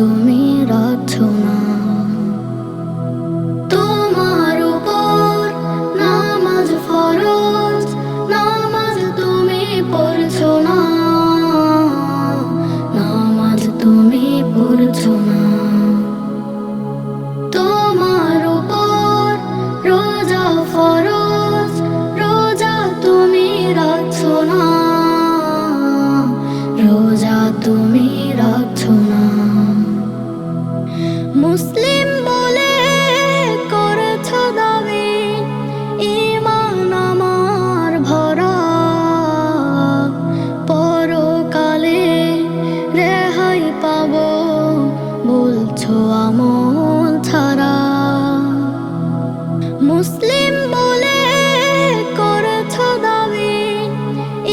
তুমি রচনা তোমার উপর নামাজ ফরজ, নামাজ তুমি পড়ছো না। নামাজ তুমি পড়ছো তোমার উপর রোজা ফরজ, রোজা তুমি রাখছো না। রোজা তুমি রাখছো না। ছোঁয়া মন ছাড়া মুসলিম বলে করেছ দাবি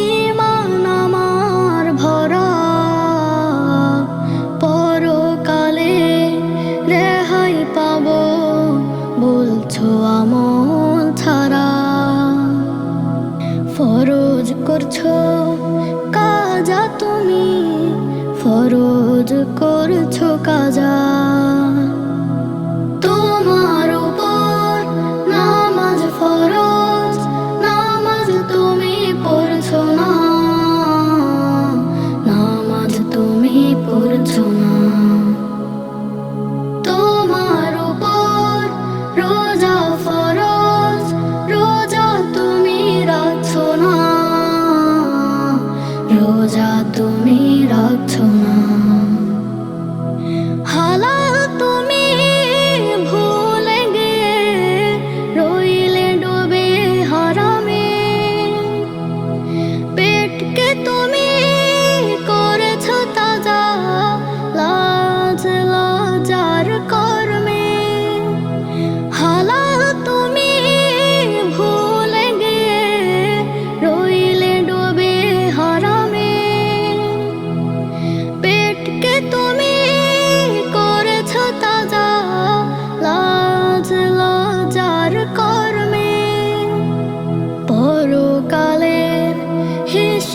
ইমান আমার ভরা। পরকালে রেহাই পাব বলছো আমল ছাড়া ফরজ করছ কাজা তুমি, ফরজ রোজ করছ কাজা?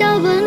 şovun